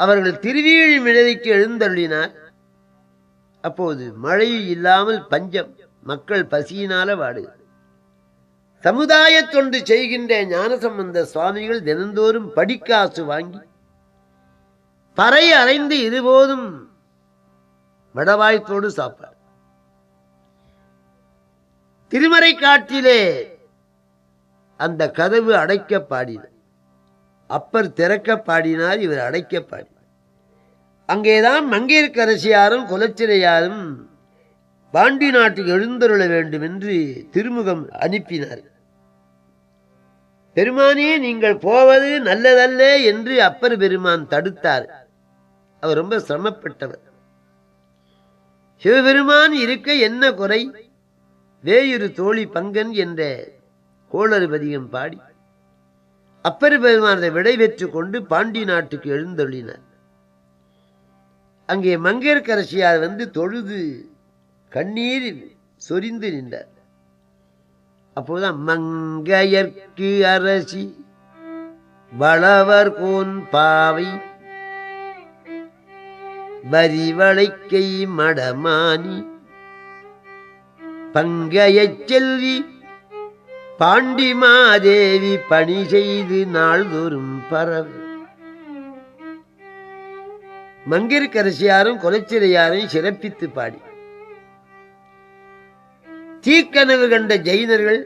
அவர்கள் திருவீழி மிழவிக்கு எழுந்தருளினார். அப்போது மழை இல்லாமல் பஞ்சம் மக்கள் பசியினால வாடு. சமுதாய தொண்டு செய்கின்ற ஞானசம்பந்த சுவாமிகள் தினந்தோறும் படிக்காசு வாங்கி பறை அறைந்து இருபோதும் வடவாய்த்தோடு சாப்பிட திருமறை காட்டிலே அந்த கதவு அடைக்க பாடின அப்பர் திறக்க பாடினார் இவர் அடைக்க பாடினார் அங்கேதான் மங்கையர்க்கரசியாரும் குலச்சிரையாரும் பாண்டி நாட்டுக்கு எழுந்தருள வேண்டும் என்று திருமுகம் அனுப்பினார். பெருமானே நீங்கள் போவது நல்லதல்ல என்று அப்பர் பெருமான் தடுத்தார். அவர் ரொம்ப சிரமப்பட்டவர். சிவபெருமான் இருக்க என்ன குறை? வேயுரு தோழி பங்கன் என்ற கோளறுபதிகம் பாடி அப்பர் பெருமானதை விடை பெற்று கொண்டு பாண்டி நாட்டுக்கு எழுந்தொள்ளினார் அங்கே மங்கையர்க்கரசியார் வந்து தொழுது கண்ணீர் சொரிந்து நின்றார். அப்போதான் மங்கையர்க்கு அரசி வளவர் கோன் பாவை வரிவளைக்கை மடமானி பங்கையச் செல்வி பாண்டிமாதேவி பணி செய்து நாள்தோறும் பரவு. மங்கிற்கரசியாரும் கொலைச்சிறையாரையும் சிறப்பித்து பாடி. தீக்கனவு கண்ட ஜெயினர்கள்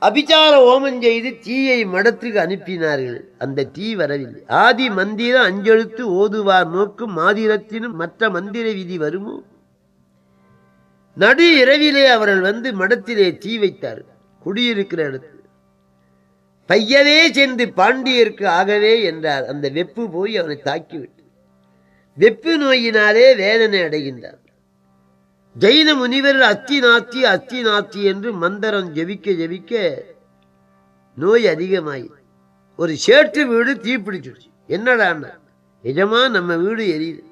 அபிச்சார ஓமம் செய்து தீயை மடத்துக்கு அனுப்பினார்கள். அந்த தீ வரவில்லை. ஆதி மந்திர அஞ்செழுத்து ஓதுவார் நோக்கும் மாதிரத்தினும் மற்ற மந்திர விதி வருமோ? நடு இரவிலே அவர்கள் வந்து மடத்திலே தீ வைத்தார் குடியிருக்கிற இடத்து பையவே சென்று பாண்டியருக்கு ஆகவே என்றார். அந்த வெப்பு போய் அவனை தாக்கிவிட்டு வெப்பு நோயினாலே வேதனை அடைகின்றார். ஜெயின முனிவர் அத்தி நாத்தி அத்தி நாத்தி என்று மந்திரம் ஜெபிக்க ஜெபிக்க நோய் அதிகமாயி ஒரு சேற்று வீடு தீப்பிடிச்சிடுச்சு. என்னடா நிஜமா நம்ம வீடு எரியுது.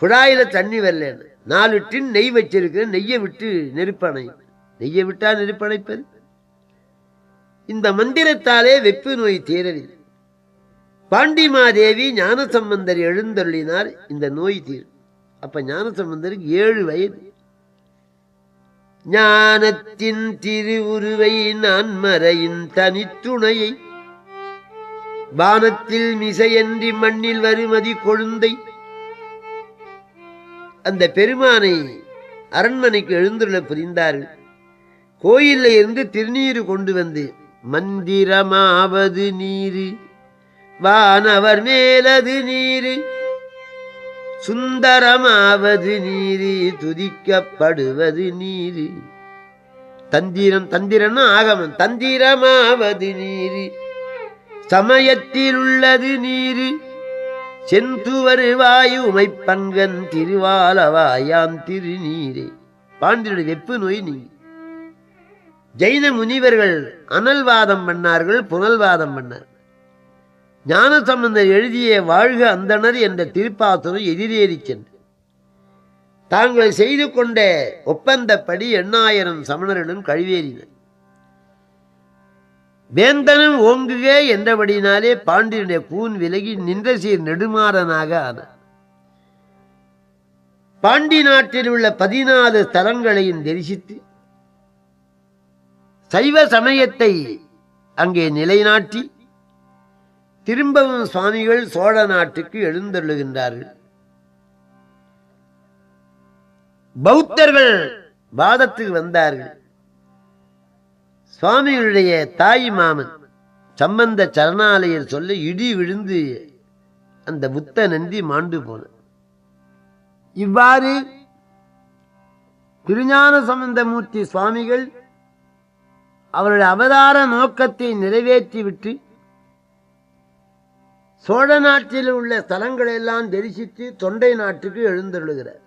குழாயில தண்ணி வரலன்னு. நாலு டின் நெய் வச்சிருக்கிறேன் நெய்யை விட்டு நெருப்பணை. நெய்யை விட்டா நெருப்பணைப்பது? இந்த மந்திரத்தாலே வெப்பு நோய் தீரவில்லை. பாண்டிமாதேவி ஞானசம்பந்தர் எழுந்தருளினார் இந்த நோய் தீர். அப்ப ஞானசம்பந்தருக்கு ஏழு வயது. ஞானத்தின் திருவுருவை நான் மறையின் தனித்துணையை. வானத்தில் மிசையன்றி மண்ணில் வருமதி கொழுந்தை. அந்த பெருமானை அரண்மனைக்கு எழுந்துள்ள புரிந்தார்கள். கோயில்ல இருந்து திருநீர் கொண்டு வந்து மந்திரமாவது நீரு வானவர் மேலது நீரு சுந்தரமாவது நீரு துதிக்கப்படுவது நீரு. தந்திரம் தந்திரம்னா ஆகமம். தந்திரமாவது நீரு சமயத்தில் உள்ளது நீரு செந்துவரு வாயு உமைப்பங்கன் திருவாலவாயான் திருநீரே. பாண்டியனுடைய வெப்பு நோய் நீங்கி. ஜெயின முனிவர்கள் அனல்வாதம் பண்ணார்கள் புனல்வாதம் பண்ணார் ஞானசம்பந்தர் எழுதிய வாழ்க அந்தணர் என்ற திருப்பாத்துரம் எதிரேறி சென்று தாங்கள் செய்து கொண்ட ஒப்பந்தப்படி எண்ணாயிரம் சமணர்களும் கழிவேறினர். வேந்தனும் ஓங்குக என்றபடினாலே பாண்டியனுடைய கூன் விலகி நின்ற சீர் நெடுமாறனாக ஆனார் பாண்டி நாட்டில் உள்ள பதினாலு ஸ்தலங்களையும் தரிசித்து சைவ சமயத்தை அங்கே நிலைநாட்டி திரும்பவும் சுவாமிகள் சோழ நாட்டுக்கு எழுந்தருளுகின்றார்கள். பௌத்தர்கள் வாதத்துக்கு வந்தார்கள். சுவாமிகளுடைய தாய் மாமன். சம்பந்த சரணாலயர் சொல்ல இடி விழுந்து அந்த புத்த நந்தி மாண்டு போன இவ்வாறு திருஞான சம்பந்தமூர்த்தி சுவாமிகள் அவருடைய அவதார நோக்கத்தை நிறைவேற்றிவிட்டு சோழ நாட்டில் உள்ள ஸ்தலங்களெல்லாம் தரிசித்து தொண்டை நாட்டுக்கு எழுந்தருளுகிறார்.